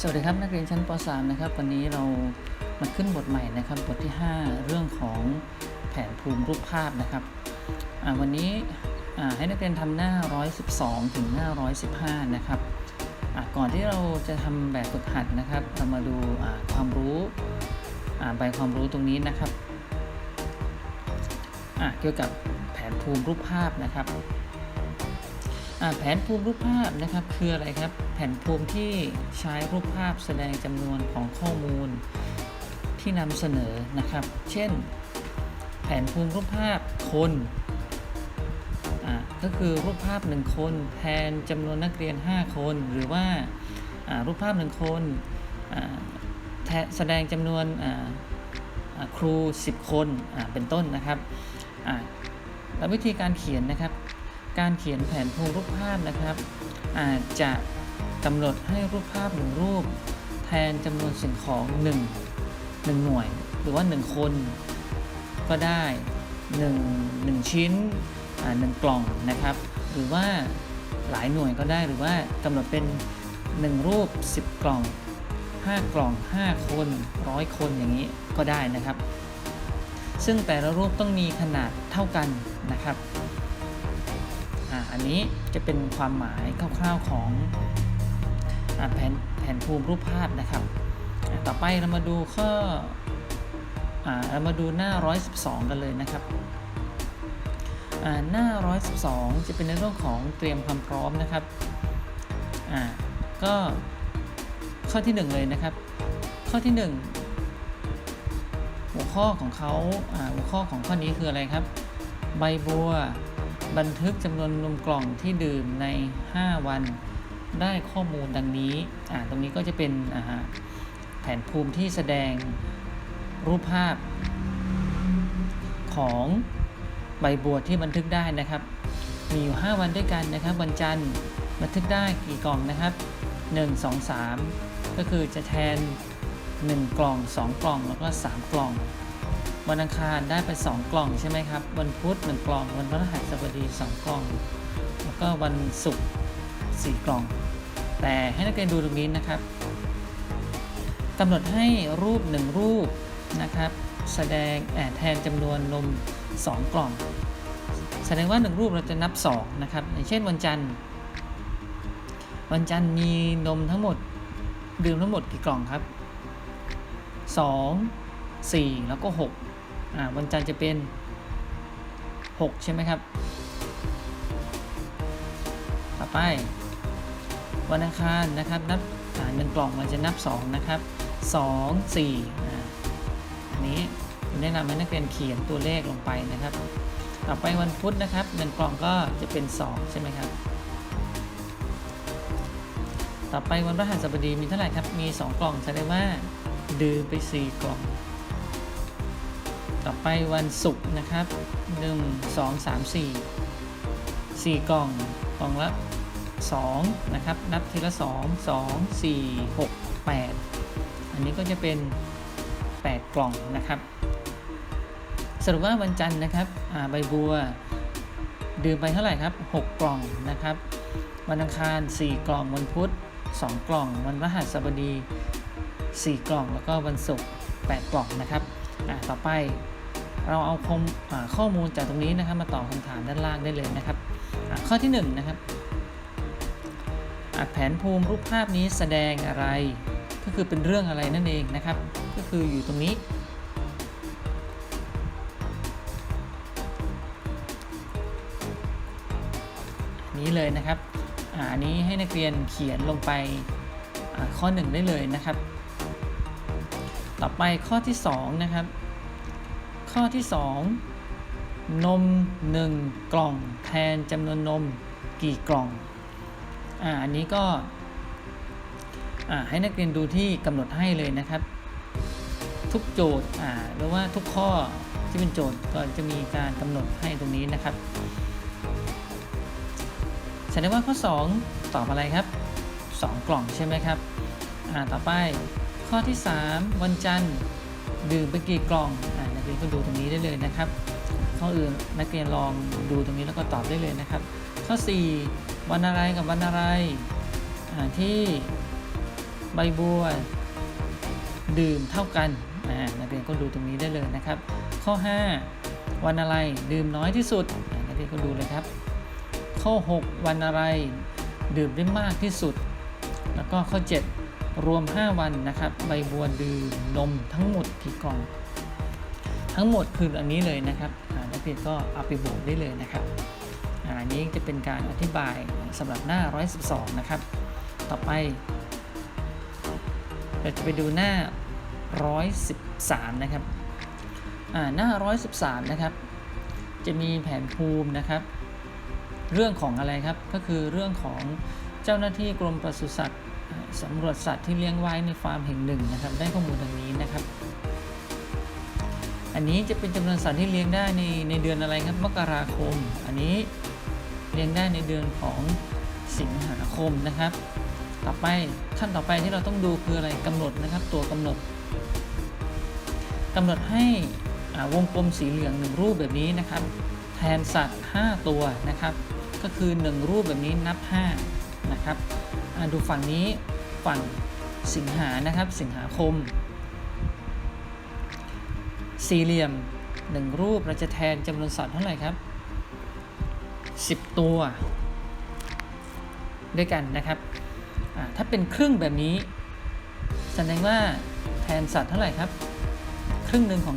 สวัสดีครับนักเรียนชั้นป .3 นะครับวันนี้เรามาขึ้นบทใหม่นะครับบทที่ 5 เรื่องของแผนภูมิรูปภาพนะครับวันนี้ให้นักเรียนทำหน้า 112 ถึงหน้า 115 นะครับก่อนที่เราจะทำแบบฝึกหัดนะครับ เรามาดูความรู้ใบความรู้ตรงนี้นะครับเกี่ยวกับแผนภูมิรูปภาพนะครับแผนภูมิรูปภาพนะครับคืออะไรครับ แผนภูมิที่ใช้รูปภาพแสดงจำนวนของข้อมูลที่นำเสนอนะครับ เช่น แผนภูมิรูปภาพคนก็คือรูปภาพ 1 คนแทนจำนวนนักเรียน 5 คน หรือว่ารูปภาพ 1 คนอ่าแทแสดงจำนวนครู 10 คนเป็นต้นนะครับแล้ววิธีการเขียนนะครับ การเขียนแผนภูมิรูปภาพนะครับ อาจจะ กำหนดให้รูปภาพหนึ่งรูป แทนจำนวนสิ่งของ1 1หน่วย หรือว่า 1 คน ก็ได้ 1 1 ชิ้นอ่าหนึ่งกล่องนะครับ หรือว่าหลายหน่วยก็ได้หรือว่ากำหนดเป็น 1 รูป 10 กล่อง 5 กล่อง 5 คนร้อยคนอย่างนี้ก็ได้นะครับ ซึ่งแต่ละรูปต้องมีขนาดเท่ากันนะครับอ่าอันนี้จะเป็นความหมายคร่าวๆของ แผนแผนภูมิรูปภาพนะครับ ต่อไปเรามาดูข้ออเรามาดูหน้า 112 กันเลยนะครับอ่าหน้า 112 จะเป็นในเรื่องของเตรียมความพร้อมนะครับก็ข้อที่ 1 เลยนะครับ ข้อที่ 1 หัวข้อของเขาอ่าหัวข้อของข้อนี้คืออะไรครับ ใบบัว บันทึกจำนวนนมกล่องที่ดื่มใน 5 วัน ได้ข้อมูลดังนี้อ่าตรงนี้ก็จะเป็นแผนภูมิที่แสดงรูปภาพของใบบัวที่บันทึกได้นะครับ มีอยู่ 5 วันด้วยกันนะครับ วันจันทร์บันทึกได้กี่กล่องนะครับ 1 2 3 ก็คือจะแทน 1 กล่อง 2 กล่องแล้วก็ 3 กล่อง วันอังคารได้ไป 2 กล่องใช่ไหมครับ วันพุธ1กล่อง วันพฤหัสบดี 2 กล่อง แล้วก็วันศุกร์4กล่อง แต่ให้นักเรียนดูตรงนี้นะครับกำหนดให้รูป 1 รูปนะครับ แสดงแทนจำนวนนม 2 กล่อง แสดงว่า 1 รูปเราจะนับ 2 นะครับ อย่างเช่นวันจันทร์ วันจันทร์มีนมทั้งหมด ดื่มทั้งหมดกี่กล่องครับ 2 4 แล้วก็6อ่าวันจันทร์จะเป็น 6 ใช่ไหมครับ ต่อไป วันอังคารนะครับ นับอ่าหนึ่งกล่องมันจะนับ 2 นะครับ 2 4อ่าอันนี้ผมแนะนำให้นักเรียนเขียนตัวเลขลงไปนะครับ ต่อไปวันพุธนะครับหนึ่งกล่องก็จะเป็น 2 ใช่ไหมครับ ต่อไปวันพฤหัสบดีมีเท่าไหร่ครับ มี 2 กล่องแสดงว่า ดื่มไป 4 กล่อง ต่อไปวันศุกร์นะครับ 1 2 3 4 4 กล่อง กล่องละ 2นะครับนับทีละ 2 2 4 6 8 อันนี้ก็จะเป็น 8 กล่องนะครับ สรุปว่าวันจันทร์นะครับใบบัว ดื่มไปเท่าไหร่ครับ 6 กล่องนะครับ วันอังคาร 4 กล่องวันพุธ 2 กล่อง วันพฤหัสบดี 4 กล่องแล้วก็วันศุกร์ 8 กล่องนะครับต่อไปเราเอาข้อมูลจากตรงนี้นะครับมาตอบคำถามด้านล่างได้เลยนะครับ ข้อที่1นนะครับ แผนภูมิรูปภาพนี้แสดงอะไร ก็คือเป็นเรื่องอะไรนั่นเองนะครับ ก็คืออยู่ตรงนี้ นี้เลยนะครับอันนี้ให้นักเรียนเขียนลงไปอ่าข้อ 1 ได้เลยนะครับ ต่อไปข้อที่ 2 นะครับ ข้อที่ 2 นม 1 กล่องแทนจำนวนนมกี่กล่อง อ่าอันนี้ก็อ่าให้นักเรียนดูที่กำหนดให้เลยนะครับ ทุกโจทย์อ่าหรือว่าทุกข้อที่เป็นโจทย์ก็จะมีการกำหนดให้ตรงนี้นะครับแสดงว่าข้อ 2 ตอบอะไรครับ 2 กล่องใช่ไหมครับอ่าต่อไปข้อที่ 3 วันจันทร์ดื่มไปกี่กล่องอ่านักเรียนก็ดูตรงนี้ได้เลยนะครับข้ออื่นนักเรียนลองดูตรงนี้แล้วก็ตอบได้เลยนะครับ ข้อ 4 วันอะไรกับวันอะไรที่ใบบัวดื่มเท่ากันนักเรียนก็ดูตรงนี้ได้เลยนะครับ ข้อ 5 วันอะไรดื่มน้อยที่สุดนักเรียนก็ดูเลยครับ ข้อ 6 วันอะไรดื่มได้มากที่สุด แล้วก็ข้อ 7 รวม 5 วันนะครับ ใบบัวดื่มนมทั้งหมดกี่กล่อง ทั้งหมดคืออันนี้เลยนะครับนักเรียนก็เอาไปบวกได้เลยนะครับ นี้จะเป็นการอธิบายสำหรับหน้า 112 นะครับ ต่อไป เราจะไปดูหน้า 113 นะครับอ่าหน้า 113 นะครับ จะมีแผนภูมินะครับ เรื่องของอะไรครับ ก็คือเรื่องของเจ้าหน้าที่กรมปศุสัตว์สำรวจสัตว์ที่เลี้ยงไว้ในฟาร์มแห่งหนึ่งนะครับ ได้ข้อมูลดังนี้นะครับ อันนี้จะเป็นจำนวนสัตว์ที่เลี้ยงได้ในในเดือนอะไรครับ มกราคม อันนี้ เลี้ยงได้ในเดือนของสิงหาคมนะครับ ต่อไปขั้นต่อไปที่เราต้องดูคืออะไรกำหนดนะครับ ตัวกำหนดกำหนดให้วงกลมสีเหลืองหนึ่งรูปแบบนี้นะครับ แทนสัตว์ 5 ตัวนะครับ ก็คือ 1 รูปแบบนี้นับ 5 นะครับดูฝั่งนี้ฝั่งสิงหานะครับ สิงหาคม สี่เหลี่ยม 1 รูปเราจะแทนจำนวนสัตว์เท่าไหร่ครับ 10 ตัว ด้วยกันนะครับถ้าเป็นครึ่งแบบนี้ แสดงว่าแทนสัตว์เท่าไหร่ครับ ครึ่งหนึ่งของ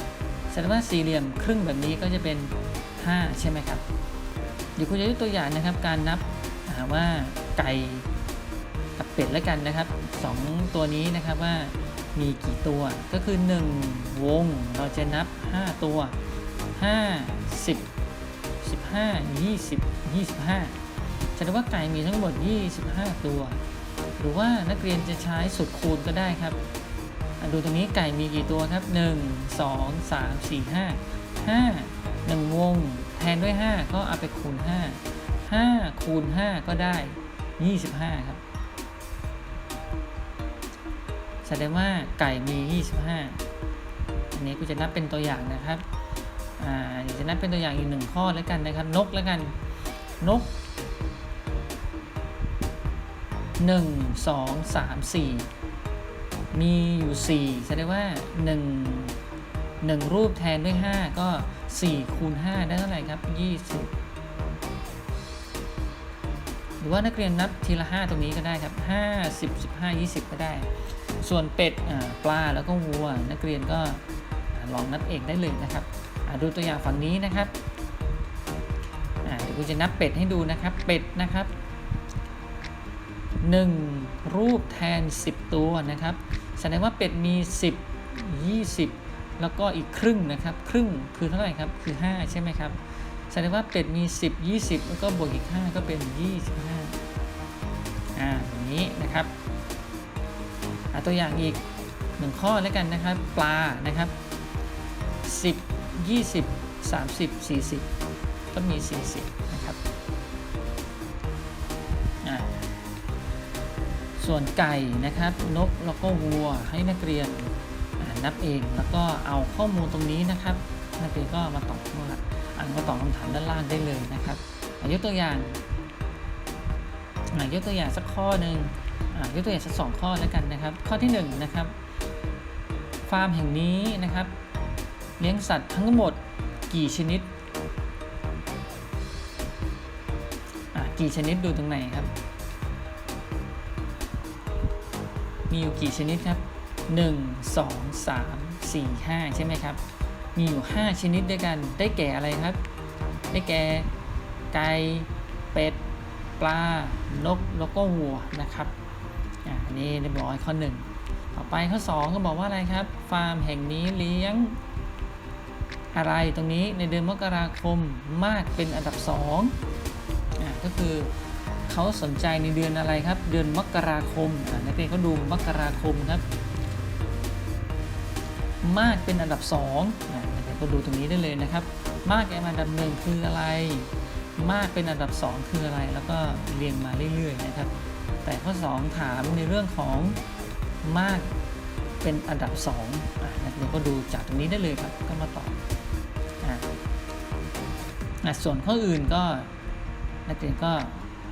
10 แสดงว่าสี่เหลี่ยมครึ่งแบบนี้ก็จะเป็น 5 ใช่ไหมครับเดี๋ยวคุณจะยกตัวอย่างนะครับ การนับว่าไก่กับเป็ดแล้วกันนะครับสองตัวนี้นะครับว่ามีกี่ตัวก็คือ 1 วงเราจะนับ 5 ตัว5 10 15 20 25แสดงว่าไก่มีทั้งหมด 25 ตัว หรือว่านักเรียนจะใช้สูตรคูณก็ได้ครับดูตรงนี้ไก่มีกี่ตัวครับ 1 2 3 4 5 5 1 วง แทนด้วย 5 ก็เอาไปคูณ 5 5 คูณ 5 ก็ได้ 25 ครับ แสดงว่าไก่มี 25 อันนี้กูจะนับเป็นตัวอย่างนะครับ อ่าเดี๋ยวจะนับเป็นตัวอย่างอีกหนึ่งข้อแล้วกันนะครับ นกแล้วกันนก 1 2 3 4 มีอยู่ 4 แสดงว่า 1 1 รูปแทนด้วย 5 ก็ 4 คูณ 5 ได้เท่าไหร่ครับ 20 หรือว่านักเรียนนับทีละ 5 ตรงนี้ก็ได้ครับ 5 10 15 20 ก็ได้ ส่วนเป็ดปลาแล้วก็วัว นักเรียนก็ลองนับเองได้เลยนะครับ ดูตัวอย่างฝั่งนี้นะครับเดี๋ยวกูจะนับเป็ดให้ดูนะครับ เป็ดนะครับ 1 รูปแทน 10 ตัวนะครับ แสดงว่าเป็ดมี 10 20 แล้วก็อีกครึ่งนะครับ ครึ่งคือเท่าไหร่ครับ คือ 5 ใช่ไหมครับ แสดงว่าเป็ดมี 10 20 แล้วก็บวกอีก 5 ก็เป็น 25 อ่าอย่างนี้นะครับตัวอย่างอีก 1 ข้อแล้วกันนะครับ ปลานะครับ 10 20 30 40 ก็มี 40 นะครับอ่าส่วนไก่นะครับ นกแล้วก็วัวให้นักเรียนนับเองแล้วก็เอาข้อมูลตรงนี้นะครับ นักเรียนก็มาตอบว่าอ่านมาตอบคำถามด้านล่างได้เลยนะครับยกตัวอย่างยกตัวอย่างสักข้อหนึ่งอะยกตัวอย่างสักสองข้อแล้วกันนะครับ ข้อที่หนึ่งนะครับ ฟาร์มแห่งนี้นะครับ เลี้ยงสัตว์ทั้งหมดกี่ชนิด อะกี่ชนิดดูตรงไหนครับ มีอยู่กี่ชนิดครับ 1 2 3 4 5 ใช่ไหมครับ มีอยู่ 5 ชนิดด้วยกัน ได้แก่อะไรครับ ได้แก่ไก่ เป็ด ปลา นก แล้วก็วัวนะครับ อ่าอันนี้เรียบร้อยข้อ 1 ต่อไปข้อ 2 ก็บอกว่าอะไรครับ ฟาร์มแห่งนี้เลี้ยง อะไรตรงนี้ในเดือนมกราคมมากเป็นอันดับ2อ่าก็คือเขาสนใจในเดือนอะไรครับ เดือนมกราคมอ่านักเรียนก็ดูมกราคมครับ มากเป็นอันดับ2อ่านักเรียนก็ดูตรงนี้ได้เลยนะครับ มากเป็นอันดับหนึ่งคืออะไร มากเป็นอันดับ 2 คืออะไร แล้วก็เรียงมาเรื่อยๆนะครับ แต่ข้อ 2 ถามในเรื่องของมากเป็นอันดับ2อ่านักเรียนก็ดูจากตรงนี้ได้เลยครับก็มาตอบ ส่วนข้ออื่นก็นักเรียนก็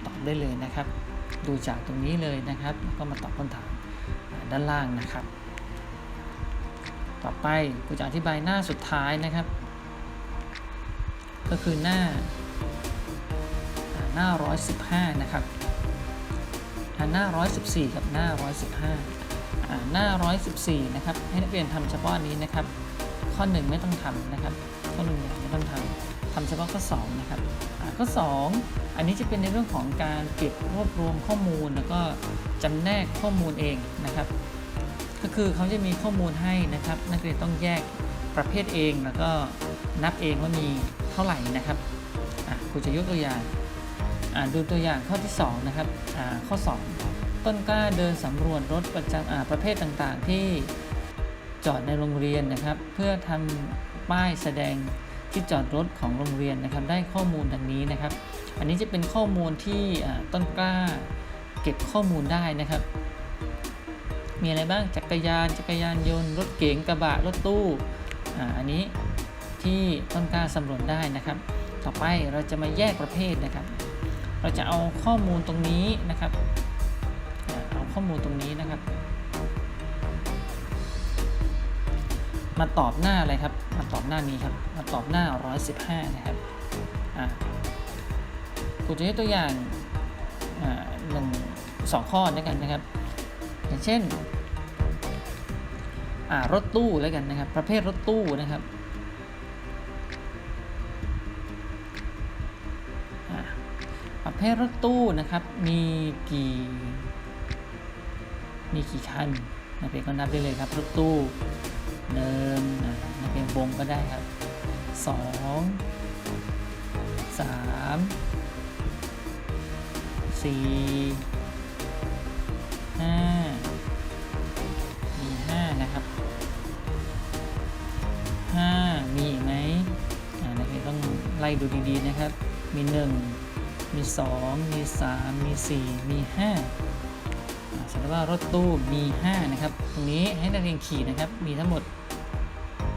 ตอบได้เลยนะครับ ดูจากตรงนี้เลยนะครับ ก็มาตอบคำถามด้านล่างนะครับ ต่อไปกูจะอธิบายหน้าสุดท้ายนะครับ ก็คือหน้าอ่าหน้า 115 นะครับอ่าหน้า 114 กับหน้า 115อ่าหน้า 114 นะครับ ให้นักเรียนทำเฉพาะอันนี้นะครับ ข้อ 1 ไม่ต้องทำนะครับ ข้อ1นี่ยไม่ต้องทำ ทำเฉพาะข้อ2นะครับข้อ 2 อันนี้จะเป็นในเรื่องของการเก็บรวบรวมข้อมูลแล้วก็จำแนกข้อมูลเองนะครับ ก็คือเขาจะมีข้อมูลให้นะครับ นักเรียนต้องแยกประเภทเองแล้วก็นับเองว่ามีเท่าไหร่นะครับอะครูจะยกตัวอย่างอะดูตัวอย่างข้อที่ 2 นะครับอ่าข้อ 2 ต้นกล้าเดินสำรวจรถประจำประเภทต่างๆ ที่จอดในโรงเรียนนะครับ เพื่อทำป้ายแสดง ที่จอดรถของโรงเรียนนะครับ ได้ข้อมูลดังนี้นะครับ อันนี้จะเป็นข้อมูลที่ต้นกล้าเก็บข้อมูลได้นะครับ มีอะไรบ้างจักรยานจักรยานยนต์รถเก๋งกระบะรถตู้อ่าอันนี้ที่ต้นกล้าสำรวจได้นะครับ ต่อไปเราจะมาแยกประเภทนะครับ เราจะเอาข้อมูลตรงนี้นะครับเอาข้อมูลตรงนี้นะครับ มาตอบหน้าอะไรครับ มาตอบหน้านี้ครับ มาตอบหน้า 115 นะครับอ่ากูจะยกตัวอย่างหนึ่งสองข้อด้วยกันนะครับ อย่างเช่นรถตู้แล้วกันนะครับ ประเภทรถตู้นะครับประเภทรถตู้นะครับมีกี่มีกี่คันนักเรียนก็นับได้เลยครับรถตู้ หนึ่งอ่านักเรียนวงก็ได้ครับสองสามสี่ห้ามีห้านะครับห้ามีอีกไหมอ่านักเรียนต้องไล่ดูดีๆนะครับ มีหนึ่งมีสองมีสามมีสี่มีห้า อ่าแสดงว่ารถตู้มีห้านะครับ ตรงนี้ให้นักเรียนขีดนะครับ มีทั้งหมด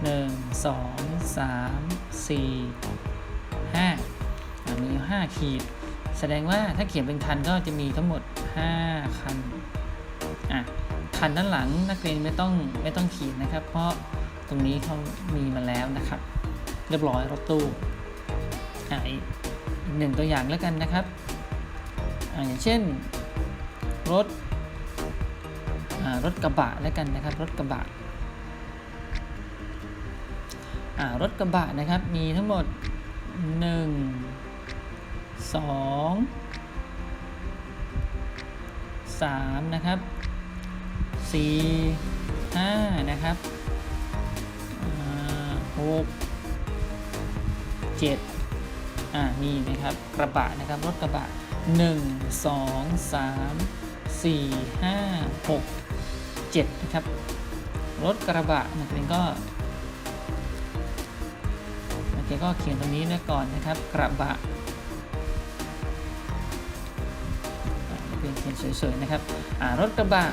หนึ่งสองสามสี่ห้ามีห้าขีด แสดงว่าถ้าเขียนเป็นคันก็จะมีทั้งหมด 5 คัน อะ คันด้านหลังนักเรียนไม่ต้องไม่ต้องเขียนนะครับ เพราะตรงนี้เขามีมาแล้วนะครับ เรียบร้อยรถตู้ อะอีกหนึ่งตัวอย่างแล้วกันนะครับ อ่าอย่างเช่นรถารถกระบะแล้วกันนะครับ รถกระบะอ่ารถกระบะนะครับมีทั้งหมด1สองสามนะครับสี่ห้านะครับอ่าหกเจ็ดอ่ามีนะครับกระบะนะครับ รถกระบะหนึ่งสอง สามสี่ห้าหกเจ็ดนะครับ รถกระบะนักเรียนก็นักเรียนก็เขียนตรงนี้นะก่อนนะครับ กระบะเป็นเขียนสวยๆนะครับอ่ารถกระบะ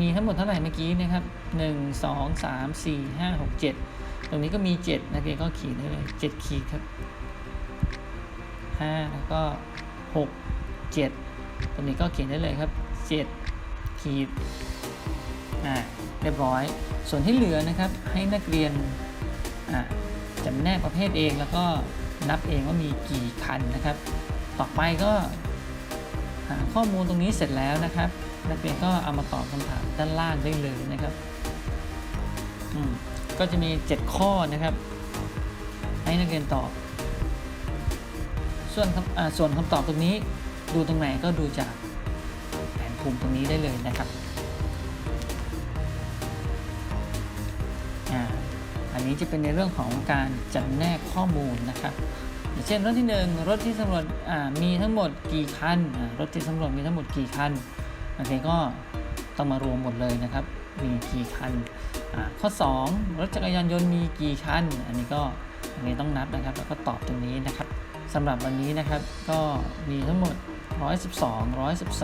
มีทั้งหมดเท่าไหร่เมื่อกี้นะครับ 1 2 3 4 5 6 7 ตรงนี้ก็มี 7 นักเรียนก็ขีดได้เลย7ขีดครับ 5 แล้วก็ 6 7 ตรงนี้ก็เขียนได้เลยครับ 7 ขีด อ่าเรียบร้อย ส่วนที่เหลือนะครับให้นักเรียนอ่าจำแนกประเภทเองแล้วก็นับเองว่ามีกี่คันนะครับ ต่อไปก็หาข้อมูลตรงนี้เสร็จแล้วนะครับ นักเรียนก็เอามาตอบคำถามด้านล่างได้เลยนะครับอืมก็จะมี 7 ข้อนะครับ ให้นักเรียนตอบ ส่วนคำอ่าส่วนคำตอบตรงนี้ดูตรงไหนก็ดูจากแผนภูมิตรงนี้ได้เลยนะครับ นี้จะเป็นในเรื่องของการจำแนกข้อมูลนะครับอย่างเช่นรถที่หนึ่งรถที่สำรวจมีทั้งหมดกี่คันรถที่สำรวจมีทั้งหมดกี่คันนักเรียนก็ต้องมารวมหมดเลยนะครับ มีกี่คันข้อ 2 รถจักรยานยนต์มีกี่คัน อันนี้ก็อันนี้ต้องนับนะครับ แล้วก็ตอบตรงนี้นะครับสำหรับวันนี้นะครับก็มีทั้งหมด 112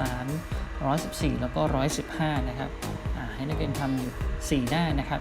113 114 แล้วก็ 115 นะครับให้นักเรียนทำอยู่ 4 หน้านะครับ